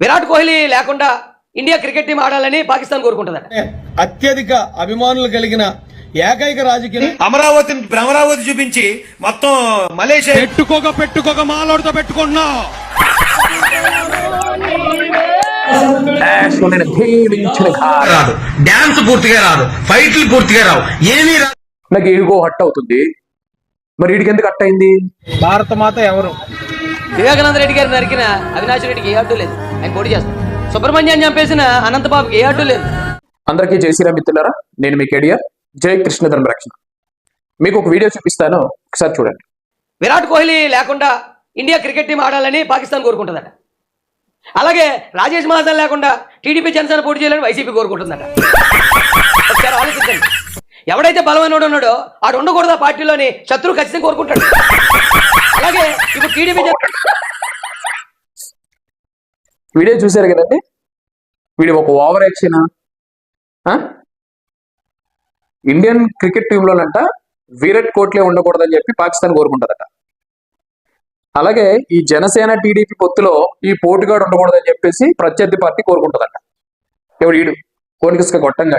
విరాట్ కోహ్లీ లేకుండా India cricket team ఆడాలని పాకిస్తాన్ కోరుకుంటుందట. అత్యధిక అభిమానులు కలిగిన ఏకైక రాజకీయ అమరావతిని భ్రమరావతి చూపించి మొత్తం మలేషియా పెట్టుకోక పెట్టుకోక మాలోడితో పెట్టుకున్నావు రాదు. డాన్స్ పూర్తిగా రాదు. ఫైట్లు పూర్తిగా రావు. ఏమీ రాదు. నాకు ఈగో హట్ అవుతుంది. మరి వీడికి ఎందుకు హట్ అయింది? భారత మాత ఎవరు? వివేకానంద రెడ్డి గారిని నరికిన అవినాష్ రెడ్డికి ఏ అడ్డు లేదు. ఆయన పోటీ చేస్తాడు. సుబ్రహ్మణ్యాన్ని చంపేసిన అనంతబాబుకి ఏ అడ్డు లేదు. అందరికీ జై శ్రీరామ్ మిత్రులారా నేను మీ కెడియర్ జై కృష్ణ ధర్మరక్షణ. మీకు ఒక వీడియో చూపిస్తాను ఒకసారి చూడండి. విరాట్ కోహ్లీ లేకుండా ఇండియా క్రికెట్ టీం ఆడాలని పాకిస్తాన్ కోరుకుంటుందట. అలాగే రాజేష్ మహాజన్ లేకుండా టీడీపీ జనసేన పోటీ చేయాలని వైసీపీ కోరుకుంటుందట. ఒకసారి ఆలోచించండి. ఎవడైతే బలమైనోడు ఉన్నాడో ఆడు ఉండకూడదు ఆ పార్టీలోని శత్రువు ఖచ్చితంగా కోరుకుంటాడు. అలాగే ఇప్పుడు టీడీపీ వీడియో చూశారు కదండి? వీడు ఒక ఓవర్ యాక్షన్ ఇండియన్ క్రికెట్ టీంలోనంట విరాట్ కోహ్లీ ఉండకూడదని చెప్పి పాకిస్తాన్ కోరుకుంటుందట అలాగే ఈ జనసేన టీడీపీ పొత్తులో ఈ పోటుగాడు ఉండకూడదని చెప్పేసి ప్రత్యర్థి పార్టీ కోరుకుంటుందట. ఎవడు ఈడు? కోనికిసుక కొట్టంగా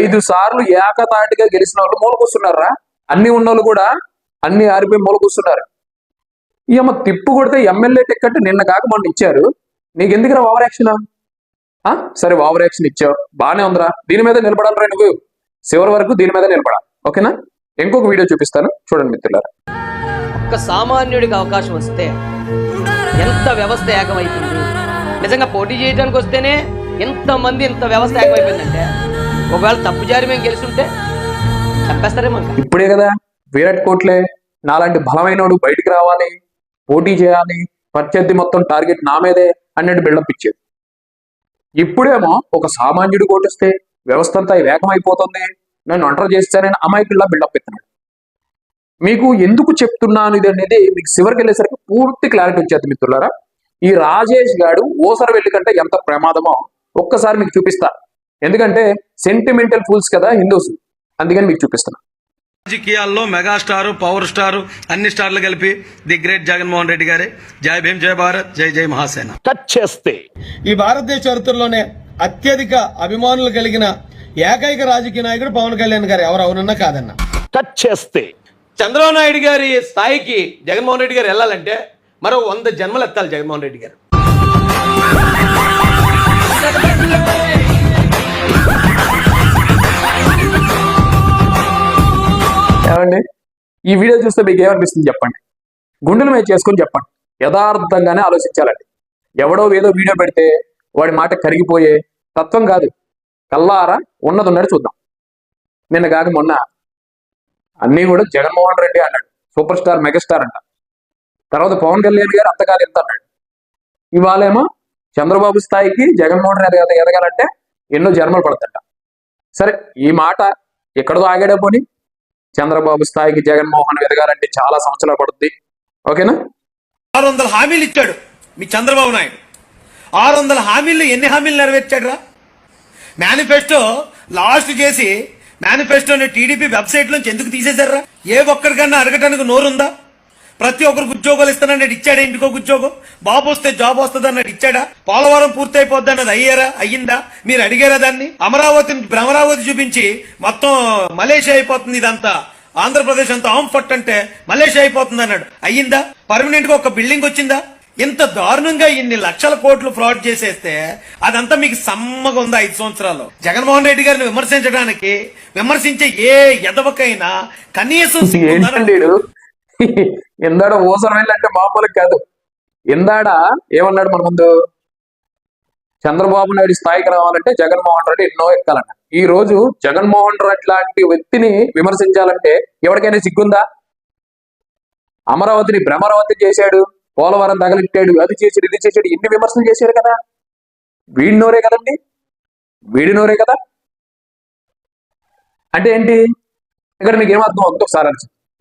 ఐదు సార్లు ఏకతాటిగా గెలిచిన వాళ్ళు మూలకొస్తున్నారా? అన్ని ఉన్నోళ్ళు కూడా అన్ని ఆరిపోయి మూలకొస్తున్నారు ఈయమ్మ తిప్పు కొడితే ఎమ్మెల్యే టికెట్ నిన్న కాక మొన్న ఇచ్చారు. నీకు ఎందుకురా ఓవర్ యాక్షన్? ఆ? సరే ఓవర్ యాక్షన్ ఇచ్చావు. బానే ఉందిరా. దీని మీద నిలబడాలరా నువ్వు. చివరి వరకు దీని మీద నిలబడాలి. ఓకేనా? ఇంకొక వీడియో చూపిస్తాను. చూడండి మిత్రులారా. ఒక్క సామాన్యుడికి అవకాశం వస్తే ఎంత వ్యవస్థ ఏకమైతుంది నిజంగా పోటీ చేయడానికి వస్తేనే ఎంతమంది ఇంత వ్యవస్థ ఏకమైపోయిందంటే ఒకవేళ తప్పు జారి మేము గెలుస్తుంటే చంపేస్తారేమో ఇప్పుడే కదా. విరాట్ కోట్లే నాలాంటి బలమైనోడు బయటికి రావాలి పోటీ చేయాలి ప్రత్యర్థి మొత్తం టార్గెట్ నా మీదే అన్నట్టు బిల్డప్ ఇచ్చేది ఇప్పుడేమో ఒక సామాన్యుడు కోటిస్తే వ్యవస్థ అంతా వేగమైపోతుంది నన్ను ఒంటరి చేస్తానని అమాయకుల్లా బిల్డప్ ఇస్తున్నాడు మీకు ఎందుకు చెప్తున్నాను ఇది అనేది మీకు చివరికి వెళ్ళేసరికి పూర్తి క్లారిటీ వచ్చేది మిత్రులారా. ఈ రాజేష్ గాడు ఓసర వెళ్ళి కంటే ఎంత ప్రమాదమో ఒక్కసారి మీకు చూపిస్తా. ఎందుకంటే సెంటిమెంటల్ ఫూల్స్ కదా హిందూస్ అందుకని మీకు చూపిస్తున్నా. రాజకీయాల్లో మెగాస్టార్ పవర్ స్టార్ అన్ని స్టార్లు కలిపి ది గ్రేట్ జగన్మోహన్ రెడ్డి గారే. జై భీమ్ జై భారత్ జై జై మహాసేన. టచ్ చేస్తే ఈ భారతదేశ చరిత్రలోనే అత్యధిక అభిమానులు కలిగిన ఏకైక రాజకీయ నాయకుడు పవన్ కళ్యాణ్ గారు. ఎవరు? అవునన్నా కాదన్నా. టచ్ చేస్తే చంద్రబాబు నాయుడు గారి స్థాయికి జగన్మోహన్ రెడ్డి గారు వెళ్ళాలంటే మరో వంద జన్మలు ఎత్తాలి జగన్మోహన్ రెడ్డి గారు. ఏమండి ఈ వీడియో చూస్తే మీకు ఏమనిపిస్తుంది చెప్పండి. గుండెలు మీద చేసుకొని చెప్పండి. యథార్థంగానే ఆలోచించాలండి. ఎవడో ఏదో వీడియో పెడితే వాడి మాట కరిగిపోయే తత్వం కాదు. కల్లారా ఉన్నది చూద్దాం. నిన్న కాక మొన్న అన్నీ కూడా జగన్మోహన్ రెడ్డి అన్నాడు. సూపర్ స్టార్ మెగాస్టార్ అంట. తర్వాత పవన్ కళ్యాణ్ గారు అంతకాదు ఎంత అన్నాడు. ఇవాళేమో చంద్రబాబు స్థాయికి జగన్మోహన్ రెడ్డి ఎదగాలంటే ఎన్నో జన్మలు పడతాడ సరే ఈ మాట ఎక్కడో ఆగాడే పోని. చంద్రబాబు స్థాయికి జగన్మోహన్ ఎదగాలంటే చాలా సంవత్సరాలు పడుద్ది. ఓకేనా? ఆరు వందల హామీలు ఇచ్చాడు మీ చంద్రబాబు నాయుడు. ఆరు వందల హామీలు ఎన్ని హామీలు నెరవేర్చాడురా? మేనిఫెస్టో లాస్ట్ చేసి మేనిఫెస్టోని టీడీపీ వెబ్సైట్ నుంచి ఎందుకు తీసేశారా ఏ ఒక్కరికన్నా అడగటానికి నోరుందా? ప్రతి ఒక్కరికి ఉద్యోగాలు ఇస్తానన్నాడు ఇచ్చాడా ఇంటికో ఉద్యోగం? బాబు వస్తే జాబ్ వస్తుంది అన్నాడు. ఇచ్చాడా? పోలవరం పూర్తి అయిపోద్ది అన్నది అయ్యారా? అయ్యిందా? మీరు అడిగారా దాన్ని? అమరావతిని భ్రమరావతి చూపించి మొత్తం మలేషియా అయిపోతుంది ఇదంతా. ఆంధ్రప్రదేశ్ అంతా ఆంఫట్ అంటే మలేషియా అయిపోతుంది అన్నాడు. అయ్యిందా? పర్మనెంట్గా ఒక బిల్డింగ్ వచ్చిందా? ఇంత దారుణంగా ఇన్ని లక్షల కోట్లు ఫ్రాడ్ చేసేస్తే అదంతా మీకు సమ్మగా ఉంది ఐదు సంవత్సరాలు జగన్మోహన్ రెడ్డి గారిని విమర్శించడానికి విమర్శించే ఏ ఎదవకైనా కనీసం? ఇందాడ ఓసన్ వెళ్ళంటే మామూలు కాదు. ఇందాడ ఏమన్నాడు మన ముందు? చంద్రబాబు నాయుడు స్థాయికి రావాలంటే జగన్మోహన్ రెడ్డి ఎన్నో ఎక్కాలంట ఈ రోజు జగన్మోహన్ రెడ్డి లాంటి వ్యక్తిని విమర్శించాలంటే ఎవరికైనా సిగ్గుందా? అమరావతిని భ్రమరావతి చేశాడు పోలవరం తగలెట్టాడు అది చేశాడు ఇది చేశాడు ఎన్ని విమర్శలు చేశారు కదా? వీడి నోరే కదండి? వీడి నోరే కదా? అంటే ఏంటి? ఇక్కడ మీకు ఏమర్థం అంత ఒకసారి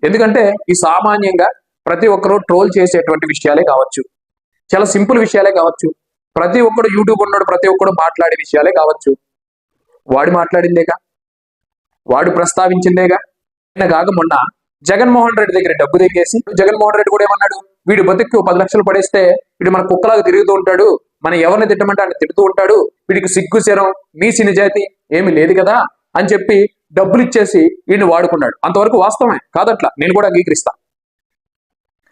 ఎందుకంటే ఈ సామాన్యంగా ప్రతి ఒక్కరూ ట్రోల్ చేసేటువంటి విషయాలే కావచ్చు. చాలా సింపుల్ విషయాలే కావచ్చు. ప్రతి ఒక్కడు యూట్యూబ్ ఉన్నాడు ప్రతి ఒక్కడు మాట్లాడే విషయాలే కావచ్చు. వాడు మాట్లాడిందేగా? వాడు ప్రస్తావించిందేగా? ఆయన కాక మొన్న జగన్మోహన్ రెడ్డి దగ్గర డబ్బు దిగేసి జగన్మోహన్ రెడ్డి కూడా ఏమన్నాడు? వీడు బతుక్కి పది లక్షలు పడేస్తే వీడు మన కుక్కలాగా తిరుగుతూ ఉంటాడు. మనం ఎవరిని తిట్టమంటే ఆయన తిడుతూ ఉంటాడు. వీడికి సిగ్గు శరం మీసి నిజాతి ఏమీ లేదు కదా? అని చెప్పి డబ్బులు ఇచ్చేసి వీడిని వాడుకున్నాడు. అంతవరకు వాస్తవమే. కాదట్లా. నేను కూడా అంగీకరిస్తా.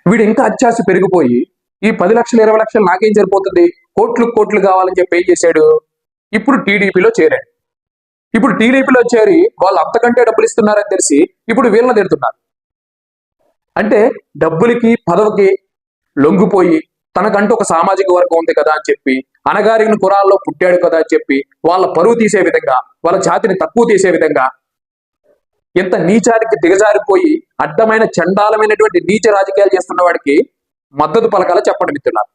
వీడు ఇంకా అత్యాశ పెరిగిపోయి ఈ పది లక్షలు ఇరవై లక్షలు నాకేం సరిపోతుంది? కోట్లు కోట్లు కావాలని చెప్పి ఏం చేశాడు? ఇప్పుడు టీడీపీలో చేరాడు. ఇప్పుడు టీడీపీలో చేరి వాళ్ళు అంతకంటే డబ్బులు ఇస్తున్నారని తెలిసి ఇప్పుడు వీళ్ళని తిడుతున్నారు. అంటే డబ్బులకి పదవికి లొంగిపోయి తనకంటూ ఒక సామాజిక వర్గం ఉంది కదా అని చెప్పి అనగారిన కురాల్లో పుట్టాడు కదా అని చెప్పి వాళ్ళ పరువు తీసే విధంగా వాళ్ళ జాతిని తక్కువ తీసే విధంగా ఇంత నీచానికి దిగజారిపోయి అడ్డమైన చండాలమైనటువంటి నీచ రాజకీయాలు చేస్తున్న వాడికి మద్దతు పలకాల చెప్పండి మిత్రులారు.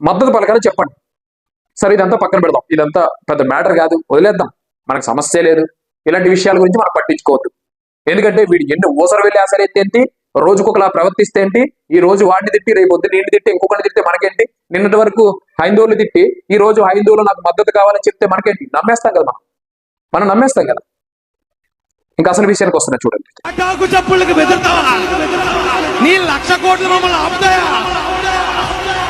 మద్దతు పలకాల చెప్పండి. సరే ఇదంతా పక్కన పెడదాం. ఇదంతా పెద్ద మ్యాటర్ కాదు. వదిలేద్దాం. మనకు సమస్య లేదు. ఇలాంటి విషయాల గురించి మనం పట్టించుకోవద్దు. ఎందుకంటే వీడు ఎన్ని ఊసర వెళ్ళి ఆశలు ఏంటి రోజుకొకలా ప్రవర్తిస్తే ఏంటి? ఈ రోజు వాడిని తిట్టి రేపు వద్దు నీటి తిట్టి ఇంకొకరిని తిట్టి మనకేంటి? నిన్నటి వరకు హైందువులు తిట్టి ఈ రోజు హైందువులు నాకు మద్దతు కావాలని చెప్తే మనకేంటి? నమ్మేస్తాం కదా మనం. మనం నమ్మేస్తాం కదా. ఇంకా అసలు విషయానికి వస్తున్నా చూడండి. బెదురుతావా? నీ లక్ష కోట్లు మమ్మల్ని ఆపుతాయా?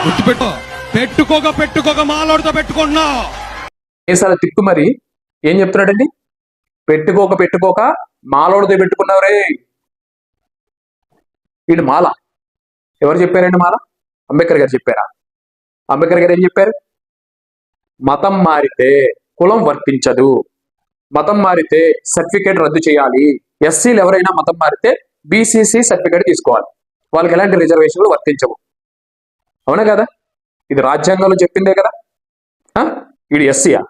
గుర్తుపెట్టు పెట్టుకోక పెట్టుకోక మాలోడితో పెట్టుకుంటున్నావు. ఏసారి తిక్కు మరి. ఏం చెప్తున్నాడండి? పెట్టుకోక పెట్టుకోక మాలోడితో పెట్టుకున్నావు రే వీడు మాల. ఎవరు చెప్పారండి మాల? అంబేద్కర్ గారు చెప్పారా? అంబేద్కర్ గారు ఏం చెప్పారు? మతం మారితే కులం వర్తించదు. మతం మారితే సర్టిఫికేట్ రద్దు చేయాలి. ఎస్సీలు ఎవరైనా మతం మారితే బీసీసీ సర్టిఫికేట్ తీసుకోవాలి. వాళ్ళకి ఎలాంటి రిజర్వేషన్లు వర్తించవు. అవునా కదా? ఇది రాజ్యాంగంలో చెప్పిందే కదా? ఆ? ఎస్సీయా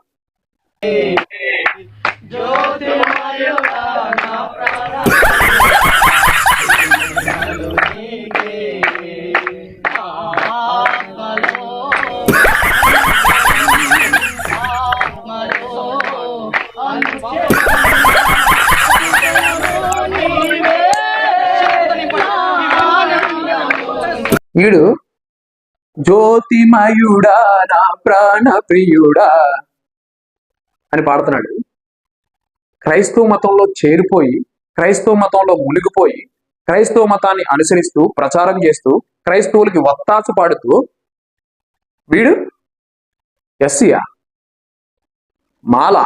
వీడు జ్యోతిమయుడా నా ప్రాణ ప్రియుడా అని పాడుతున్నాడు. క్రైస్తవ మతంలో చేరిపోయి క్రైస్తవ మతంలో మునిగిపోయి క్రైస్తవ మతాన్ని అనుసరిస్తూ ప్రచారం చేస్తూ క్రైస్తవులకి వత్తాసు పాడుతూ వీడు ఎస్సియా? మాల?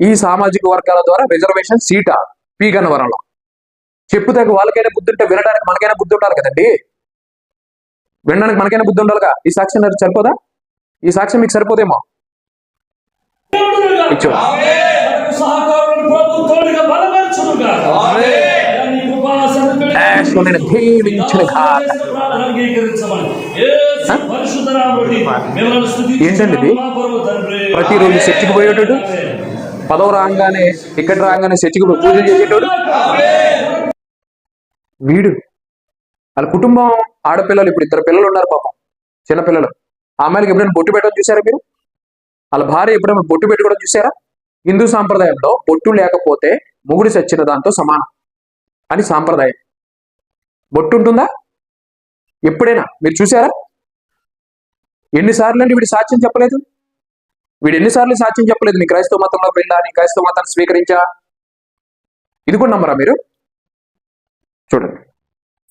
ఈ సామాజిక వర్గాల ద్వారా రిజర్వేషన్ సీటా పి గన్నవరంలో చెప్పుతాక వాళ్ళకైనా బుద్ధి ఉంటే వినడానికి మనకైనా బుద్ధి ఉండాలి కదండి. వినడానికి మనకైనా బుద్ధి ఉండాలిగా? ఈ సాక్ష్యం సరిపోదా? ఈ సాక్ష్యం మీకు సరిపోదేమో? ఇచ్చు. ఏంటండి ఇది? ప్రతిరోజు చర్చికి పోయేటోడు? పదవ రాగానే ఇక్కడ రాగానే చర్చికి పూజలు చేసేటోడు? వీడు వాళ్ళ కుటుంబం ఆడపిల్లలు ఇప్పుడు ఇద్దరు పిల్లలు ఉన్నారు పాపం చిన్నపిల్లలు. అమ్మాయిలకు ఎప్పుడైనా బొట్టు పెట్టడం చూసారా మీరు? వాళ్ళ భార్య ఎప్పుడైనా బొట్టు పెట్టుకోవడం చూసారా? హిందూ సాంప్రదాయంలో బొట్టు లేకపోతే మొగుడు చచ్చిన దాంతో సమానం. అని సాంప్రదాయం. బొట్టు ఉంటుందా? ఎప్పుడైనా మీరు చూసారా? ఎన్నిసార్లు అంటే వీడి సాక్ష్యం చెప్పలేదు? వీడు ఎన్నిసార్లు సాక్ష్యం చెప్పలేదు? నీ క్రైస్తవ మతంలో వెళ్ళా నీ క్రైస్తవ మతాన్ని స్వీకరించా? ఇది కూడా నమ్మరా మీరు? చూడండి.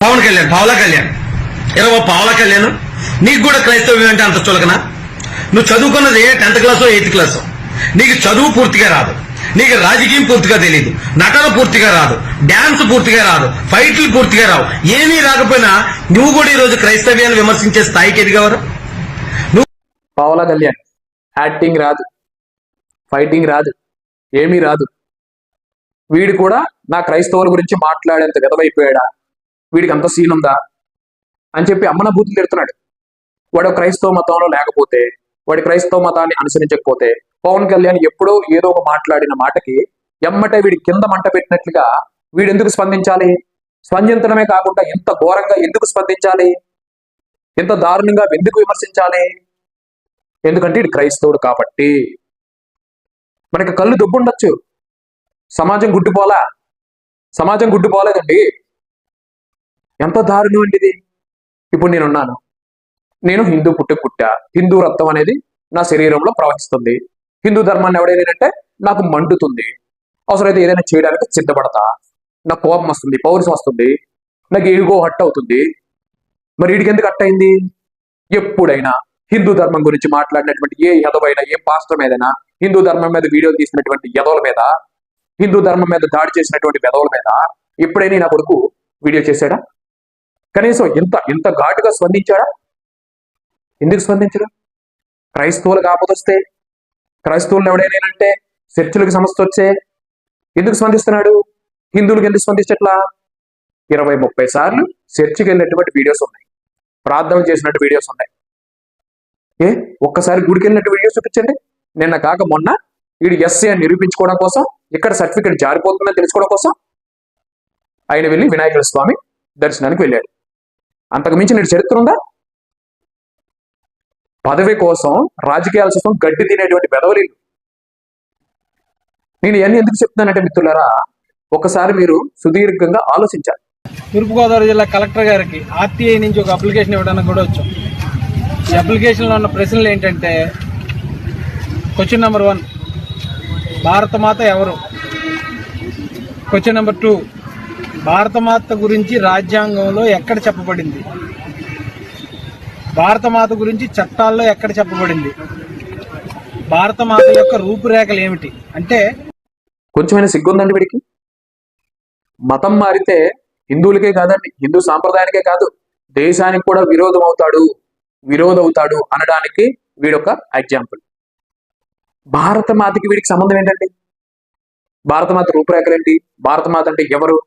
పవన్ కళ్యాణ్ పావల కళ్యాణ్. ఇరవై పావల కళ్యాణ్. నీకు కూడా క్రైస్తవ్యం అంటే అంత చులకనా? నువ్వు చదువుకున్నది టెన్త్ క్లాసో ఎయిత్ క్లాసో? నీకు చదువు పూర్తిగా రాదు. నీకు రాజకీయం పూర్తిగా తెలియదు నటన పూర్తిగా రాదు. డాన్స్ పూర్తిగా రాదు. ఫైట్లు పూర్తిగా రావు. ఏమీ రాకపోయినా నువ్వు కూడా ఈరోజు క్రైస్తవ్యాన్ని విమర్శించే స్థాయికి ఎదిగవరు? పావల కళ్యాణ్ యాక్టింగ్ రాదు. ఫైటింగ్ రాదు. ఏమీ రాదు. వీడు కూడా నా క్రైస్తవుల గురించి మాట్లాడేంత విధమైపోయాడా వీడికి అంత సీన్ ఉందా? అని చెప్పి అమ్మన బూతులు తిడుతున్నాడు. వాడు క్రైస్తవ మతంలో లేకపోతే వాడి క్రైస్తవ మతాన్ని అనుసరించకపోతే పవన్ కళ్యాణ్ ఎప్పుడో ఏదో ఒక మాట్లాడిన మాటకి ఎమ్మటే వీడి కింద మంట పెట్టినట్లుగా వీడు ఎందుకు స్పందించాలి? స్పందించడమే కాకుండా ఇంత ఘోరంగా ఎందుకు స్పందించాలి? ఇంత దారుణంగా ఎందుకు విమర్శించాలి? ఎందుకంటే ఇది క్రైస్తవుడు కాబట్టి. మనకి కళ్ళు దుబ్బుండొచ్చు. సమాజం గుడ్డిపోలా? సమాజం గుడ్డిపోలేదండి. ఎంత దారుణం అండి ఇది? ఇప్పుడు నేనున్నాను. నేను హిందూ పుట్టి పుట్టా. హిందూ రక్తం అనేది నా శరీరంలో ప్రవహిస్తుంది. హిందూ ధర్మాన్ని ఎవడేనంటే నాకు మండుతుంది. అవసరమైతే ఏదైనా చేయడానికి సిద్ధపడతా. నాకు కోపం వస్తుంది పౌరుషం వస్తుంది. నాకు ఏడుగో హట్ అవుతుంది. మరి వీడికి ఎందుకు హట్ అయింది? ఎప్పుడైనా హిందూ ధర్మం గురించి మాట్లాడినటువంటి ఏ యదవైనా ఏ పాస్టర్ మీదైనా హిందూ ధర్మం మీద వీడియో తీసినటువంటి యదవుల మీద హిందూ ధర్మం మీద దాడి చేసినటువంటి వెధవల మీద ఎప్పుడైనా నా కొడుకు వీడియో చేశాడా? కనీసం ఇంత ఇంత ఘాటుగా స్పందించాడా? ఎందుకు స్పందించరు? క్రైస్తవులకు ఆపదొస్తే క్రైస్తవులను ఎవడైనా చర్చిలకు సమస్య వచ్చే ఎందుకు స్పందిస్తున్నాడు? హిందువులకు ఎందుకు స్పందించట్లా? ఇరవై ముప్పై సార్లు చర్చికి వెళ్ళినటువంటి వీడియోస్ ఉన్నాయి. ప్రార్థన చేసినట్టు వీడియోస్ ఉన్నాయి. ఏ? ఒక్కసారి గుడికి వెళ్ళినట్టు వీడియోస్ చూపించండి. నిన్న కాక మొన్న వీడు ఎస్సీ అని నిరూపించుకోవడం కోసం ఇక్కడ సర్టిఫికెట్ జారిపోతుందని తెలుసుకోవడం కోసం ఆయన వెళ్ళి వినాయకుల స్వామి దర్శనానికి వెళ్ళాడు. అంతకు మించి నేడు చరిత్ర ఉందా? పదవి కోసం రాజకీయాల కోసం గడ్డి తినేటువంటి పెదవలీలు నేను ఇవన్నీ ఎందుకు చెప్తున్నానంటే మిత్రులరా ఒకసారి మీరు సుదీర్ఘంగా ఆలోచించాలి. తూర్పుగోదావరి జిల్లా కలెక్టర్ గారికి ఆర్టీఐ నుంచి ఒక అప్లికేషన్ ఇవ్వడానికి కూడా వచ్చాం. ఈ అప్లికేషన్లో ఉన్న ప్రశ్నలు ఏంటంటే క్వశ్చన్ నెంబర్ వన్ భారత మాత ఎవరు? క్వశ్చన్ నెంబర్ టూ భారతమాత గురించి రాజ్యాంగంలో ఎక్కడ చెప్పబడింది? భారతమాత గురించి చట్టాల్లో ఎక్కడ చెప్పబడింది? భారతమాత యొక్క రూపురేఖలు ఏమిటి? అంటే కొంచెమైనా సిగ్గుందండి వీడికి? మతం మారితే హిందువులకే కాదండి హిందూ సాంప్రదాయానికే కాదు దేశానికి కూడా విరోధం అవుతాడు విరోధవుతాడు అనడానికి వీడొక ఎగ్జాంపుల్. భారతమాతకి వీడికి సంబంధం ఏంటండి? భారతమాత రూపురేఖలు ఏంటి భారతమాత అంటే ఎవరు?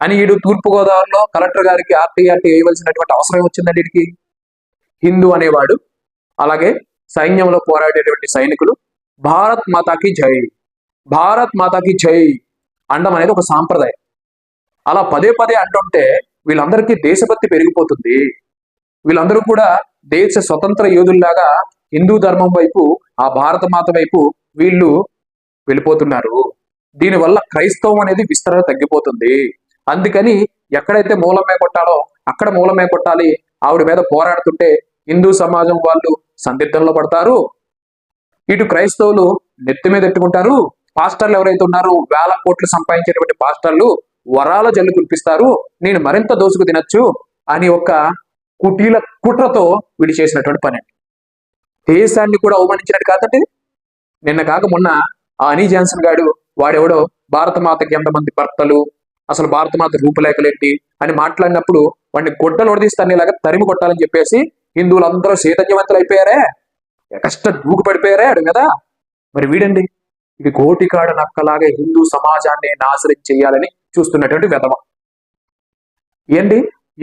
అని వీడు తూర్పుగోదావరిలో కలెక్టర్ గారికి ఆర్టీఆర్టీ వేయవలసినటువంటి అవసరం వచ్చిందండి వీడికి హిందూ అనేవాడు అలాగే సైన్యంలో పోరాడేటువంటి సైనికులు భారత్ మాతాకి జై భారత్ మాతాకి జై అండం అనేది ఒక సాంప్రదాయం. అలా పదే పదే అంటుంటే వీళ్ళందరికీ దేశభక్తి పెరిగిపోతుంది. వీళ్ళందరూ కూడా దేశ స్వతంత్ర యోధుల్లాగా హిందూ ధర్మం వైపు ఆ భారత మాత వైపు వీళ్ళు వెళ్ళిపోతున్నారు. దీనివల్ల క్రైస్తవం అనేది విస్తరణ తగ్గిపోతుంది. అందుకని ఎక్కడైతే మూలమే కొట్టాలో అక్కడ మూలమే కొట్టాలి. ఆవిడ మీద పోరాడుతుంటే హిందూ సమాజం వాళ్ళు సందిగ్ధంలో పడతారు. ఇటు క్రైస్తవులు నెత్తి మీద ఎట్టుకుంటారు పాస్టర్లు ఎవరైతే ఉన్నారో వేల కోట్లు సంపాదించేటువంటి పాస్టర్లు వరాల జల్లు కురిపిస్తారు. నేను మరింత దోసుకు తినొచ్చు అని ఒక కుటీల కుట్రతో వీడు చేసినటువంటి పని. దేశాన్ని కూడా అవమానించినట్టు కాదండి. నిన్న కాక మొన్న ఆ అనీ జాన్సన్ గాడు వాడెవడో భారత మాతకి ఎంతమంది భర్తలు అసలు భారత మాత రూపులేఖలేంటి అని మాట్లాడినప్పుడు వాడిని గొడ్డలు ఒడదీస్తానేలాగా తరిమి కొట్టాలని చెప్పేసి హిందువులందరూ చైతన్యవంతులు అయిపోయారే. కష్ట దూకు పడిపోయారే అడు కదా మరి వీడండి. ఇది కోటికాడ నక్కలాగే హిందూ సమాజాన్ని నాశనం చేయాలని చూస్తున్నటువంటి వెధవ. ఏంటి?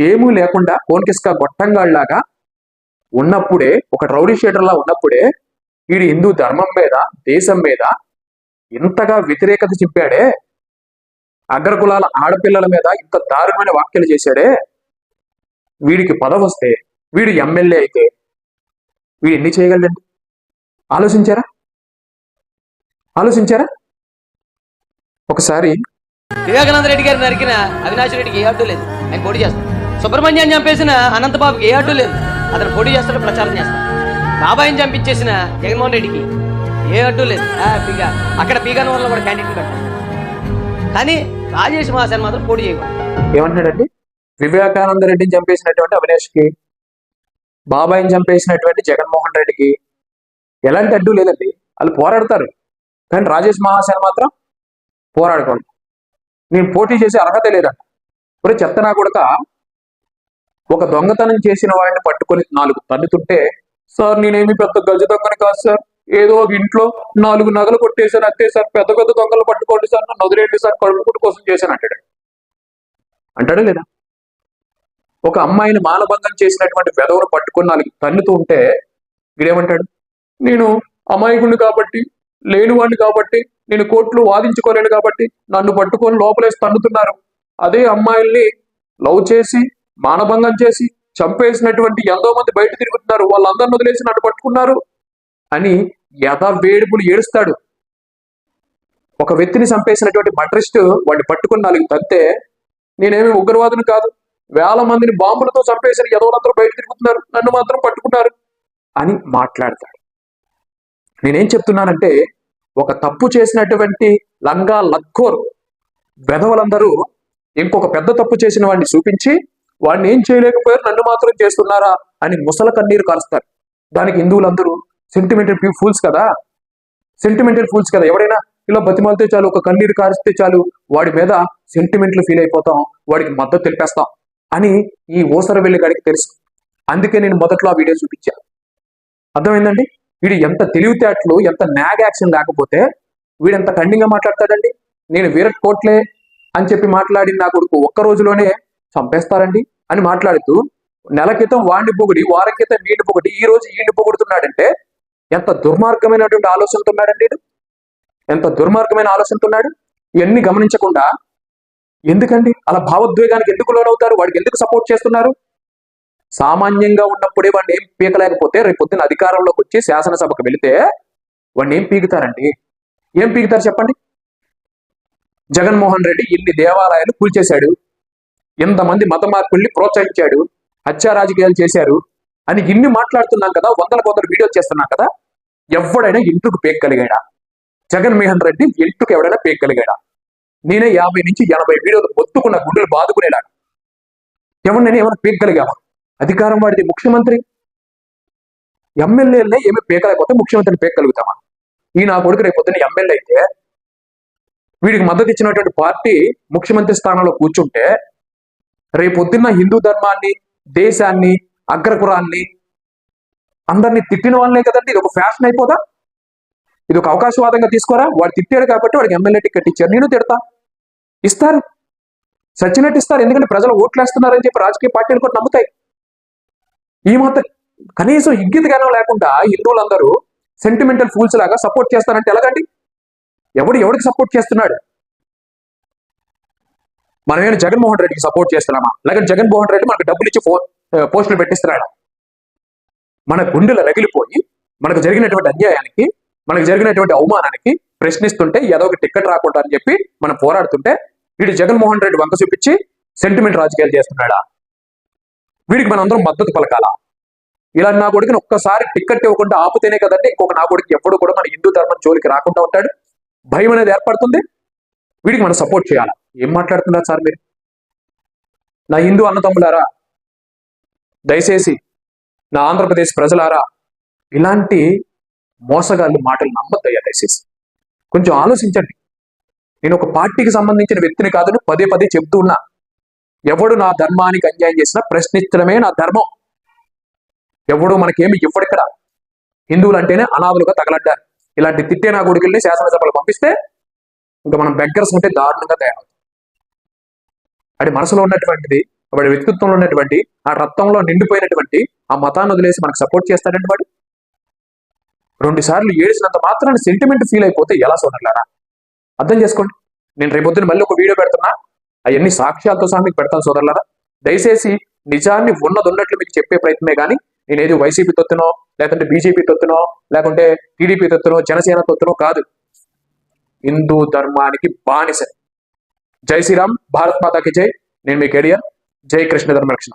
ఏమీ లేకుండా కోన్కిస్కా గొట్టంగాళ్ళలాగా ఉన్నప్పుడే ఒక రౌడీ షీటర్లా ఉన్నప్పుడే వీడు హిందూ ధర్మం మీద దేశం మీద ఇంతగా వ్యతిరేకత చెప్పాడే అగ్రకులాల ఆడపిల్లల మీద ఇంత దారుణమైన వ్యాఖ్యలు చేశాడే వీడికి పదవి వస్తే వీడు ఎమ్మెల్యే అయితే వీడు ఎన్ని చేయగలడండి ఆలోచించారా? ఆలోచించారా? ఒకసారి వివేకానంద రెడ్డి గారిని నరికిన అవినాష్ రెడ్డికి ఏ అడ్డు లేదు. ఆయన పోటీ చేస్తాడు. సుబ్రహ్మణ్యాన్ని చంపేసిన అనంతబాబుకి ఏ అడ్డు లేదు. అతను పోటీ చేస్తాడు ప్రచారం చేస్తాడు. బాబాయిని చంపించేసిన జగన్మోహన్ రెడ్డికి ఏ అడ్డు లేదు. హ్యాపీగా. అక్కడ పీగాన వల్ల కూడా క్యాండిడేట్ పెట్టారు కానీ రాజేష్ మహాసేన్ మాత్రం పోటీ చేయకూడదు. ఏమంటున్నాడండి? వివేకానంద రెడ్డిని చంపేసినటువంటి అవినాష్కి బాబాయిని చంపేసినటువంటి జగన్మోహన్ రెడ్డికి ఎలాంటి అడ్డు లేదండి. వాళ్ళు పోరాడతారు. కానీ రాజేష్ మహాసేన మాత్రం పోరాడకూడదు. నేను పోటీ చేసే అర్హత లేదంట ఇప్పుడు చెత్త నా కొడక ఒక దొంగతనం చేసిన వాడిని పట్టుకొని నాలుగు తన్నుతుంటే సార్ నేనేమి పెద్ద గజ దొంగని కాదు సార్. ఏదో ఒక ఇంట్లో నాలుగు నగలు కొట్టేశాను అంతే సార్ పెద్ద పెద్ద దొంగలు పట్టుకోండి సార్ నన్ను వదిలేండి సార్ కడుపుకుంటు కోసం చేశాను అంటాడు. అంటాడా లేదా? ఒక అమ్మాయిని మానభంగం చేసినటువంటి వెధవను పట్టుకుని నాలుగు తన్నుతూ ఉంటే వీడేమంటాడు? నేను అమాయకుడిని కాబట్టి లేనివాడిని కాబట్టి నేను కోర్టులో వాదించుకోలేను కాబట్టి నన్ను పట్టుకొని లోపలేసి తన్నుతున్నారు. అదే అమ్మాయిల్ని లవ్ చేసి మానభంగం చేసి చంపేసినటువంటి ఎంతో మంది బయట తిరుగుతున్నారు. వాళ్ళందరిని వదిలేసి నన్ను పట్టుకున్నారు అని యథ వేడుపులు ఏడుస్తాడు. ఒక వ్యక్తిని చంపేసినటువంటి మట్రిస్ట్ వాడిని పట్టుకుని నాలుగు తంతే నేనేమి ఉగ్రవాదిని కాదు. వేల మందిని బాంబులతో చంపేసిన ఎదవలందరూ బయట తిరుగుతున్నారు. నన్ను మాత్రం పట్టుకున్నారు. అని మాట్లాడతాడు. నేనేం చెప్తున్నానంటే ఒక తప్పు చేసినటువంటి లంగా లక్కోర్ వెధవలందరూ ఇంకొక పెద్ద తప్పు చేసిన వాడిని చూపించి వాడిని ఏం చేయలేకపోయారు? నన్ను మాత్రం చేస్తున్నారా? అని ముసల కన్నీరు కారుస్తారు. దానికి హిందువులందరూ సెంటిమెంటల్ ఫూల్స్ కదా? సెంటిమెంటల్ ఫూల్స్ కదా? ఎవరైనా ఇలా బతిమాలితే చాలు ఒక కన్నీరు కారిస్తే చాలు వాడి మీద సెంటిమెంట్లు ఫీల్ అయిపోతాం వాడికి మద్దతు తెలిపేస్తాం అని ఈ ఓసర వెళ్ళి గాడికి తెలుసు. అందుకే నేను మొదట్లో ఆ వీడియో చూపించా. అర్థమైందండి? వీడు ఎంత తెలివితేటలు ఎంత నాగ్ యాక్షన్ లేకపోతే వీడు ఎంత ఖండింగా మాట్లాడతాడండి? నేను వీరట్ కోట్లే అని చెప్పి మాట్లాడి నా కొడుకు ఒక్క రోజులోనే చంపేస్తారండి అని మాట్లాడుతూ నెల క్రితం వాడిని పొగిడి వారం క్రితం వీడిని పొగిడి ఈ రోజు ఈ పొగుడుతున్నాడంటే ఎంత దుర్మార్గమైనటువంటి ఆలోచనతో ఉన్నాడండి వీడు? ఎంత దుర్మార్గమైన ఆలోచనతో ఉన్నాడు? ఇవన్నీ గమనించకుండా ఎందుకండి? అలా భావోద్వేగానికి ఎందుకు లోనవుతారు? వాడికి ఎందుకు సపోర్ట్ చేస్తున్నారు? సామాన్యంగా ఉన్నప్పుడే వాడిని ఏం పీకలేకపోతే రేపు పొద్దున్న అధికారంలోకి వచ్చి శాసనసభకు వెళితే వాడిని ఏం పీకుతారండి? ఏం పీకుతారు చెప్పండి? జగన్మోహన్ రెడ్డి ఇన్ని దేవాలయాలు కూల్చేశాడు. ఎంతమంది మత మార్పుల్ని ప్రోత్సహించాడు. హత్యా రాజకీయాలు చేశారు. అని ఇన్ని మాట్లాడుతున్నాం కదా వందల వందలు వీడియో చేస్తున్నాం కదా ఎవడైనా ఇంటికి పేక్కలిగాడా జగన్మోహన్ రెడ్డి ఇంటికి ఎవడైనా పేక్కలిగాడా నేనే యాభై నుంచి ఎనభై వీడియోలు మొత్తుకున్న గుండెలు బాదుకునేలాగా ఎవరినైనా ఏమైనా పీకగలిగామా అధికారం వాడిది ముఖ్యమంత్రి. ఎమ్మెల్యేలనే ఏమి పేకలేకపోతే ముఖ్యమంత్రిని పేకగలుగుతామా ఈ నా కొడుకు రేపు పొద్దున్న ఎమ్మెల్యే అయితే వీడికి మద్దతు ఇచ్చినటువంటి పార్టీ ముఖ్యమంత్రి స్థానంలో కూర్చుంటే రేపొద్దున్న హిందూ ధర్మాన్ని దేశాన్ని అగ్రకురాన్ని అందరినీ తిట్టిన వాళ్ళే కదండి? ఇది ఒక ఫ్యాషన్ అయిపోదా? ఇది ఒక అవకాశవాదంగా తీసుకోరా? వాడు తిట్టాడు కాబట్టి వాడికి ఎమ్మెల్యే టికెట్ ఇచ్చారు. నేను తిడతా. ఇస్తారు. సచ్చినట్టు ఇస్తారు. ఎందుకంటే ప్రజలు ఓట్లేస్తున్నారని చెప్పి రాజకీయ పార్టీలు కూడా నమ్ముతాయి. ఈ మాత్రం కనీసం ఇగ్గిత లేకుండా హిందువులందరూ సెంటిమెంటల్ ఫూల్స్ లాగా సపోర్ట్ చేస్తారంటే ఎలాగండి? ఎవడు ఎవడికి సపోర్ట్ చేస్తున్నాడు? మనమేమైనా జగన్మోహన్ రెడ్డికి సపోర్ట్ చేస్తున్నామా? లేకపోతే జగన్మోహన్ రెడ్డి మనకు డబ్బులు ఇచ్చి పోస్టులు పెట్టిస్తున్నాడా? మన గుండెలు రగిలిపోయి మనకు జరిగినటువంటి అన్యాయానికి మనకు జరిగినటువంటి అవమానానికి ప్రశ్నిస్తుంటే ఏదో ఒక టిక్కెట్ రాకుండా అని చెప్పి మనం పోరాడుతుంటే వీడు జగన్మోహన్ రెడ్డి వంక చూపించి సెంటిమెంట్ రాజకీయాలు చేస్తున్నాడా? వీడికి మనం అందరం మద్దతు పలకాలా? ఇలా నా కొడుకుని ఒక్కసారి టిక్కెట్ ఇవ్వకుండా ఆపుతేనే కదండి ఇంకొక నా కొడుకు ఎప్పుడు కూడా మన హిందూ ధర్మం జోలికి రాకుండా ఉంటాడు. భయం అనేది ఏర్పడుతుంది. వీడికి మనం సపోర్ట్ చేయాలి? ఏం మాట్లాడుతున్నారు సార్ మీరు? నా హిందూ అన్నతమ్ములారా దయచేసి నా ఆంధ్రప్రదేశ్ ప్రజలారా ఇలాంటి మోసగాళ్ళు మాటలు నమ్మద్దయ్యా దయచేసి. కొంచెం ఆలోచించండి. నేను ఒక పార్టీకి సంబంధించిన వ్యక్తిని కాదని పదే పదే చెప్తూ ఉన్నా. ఎవడు నా ధర్మానికి అన్యాయం చేసినా ప్రశ్నించడమే నా ధర్మం. ఎవడు మనకేమి ఇవ్వడిక్కడ? హిందువులు అంటేనే అనాథులుగా తగలడ్డారు. ఇలాంటి తిట్టే నా గుడికెళ్ళి శాసనసభలు పంపిస్తే ఇంకా మనం బెగ్గర్స్ ఉంటే దారుణంగా తయారవుతాం. వాడి మనసులో ఉన్నటువంటిది వాడి వ్యక్తిత్వంలో ఉన్నటువంటి ఆ రక్తంలో నిండిపోయినటువంటి ఆ మతాన్ని వదిలేసి మనకు సపోర్ట్ చేస్తాడంటే వాడు. రెండు సార్లు ఏడిసినంత మాత్రాన్ని సెంటిమెంట్ ఫీల్ అయిపోతే ఎలా సోదరులారా? అర్థం చేసుకోండి. నేను రేపొద్దున మళ్ళీ ఒక వీడియో పెడుతున్నా. అవన్నీ సాక్ష్యాలతో సహా మీకు పెడతాను సోదరులారా. దయచేసి నిజాన్ని ఉన్నది ఉన్నట్లు మీకు చెప్పే ప్రయత్నమే కానీ నేను ఏది వైసీపీ తొత్తునో లేకుంటే బీజేపీ తొత్తునో లేకుంటే టీడీపీ తొత్తునో జనసేన తొత్తునో కాదు. హిందూ ధర్మానికి బానిస. జై శ్రీరామ్ భారత్ మాతాకి జై నేను మీ కెడియర్ జై కృష్ణ ధర్మరక్షణ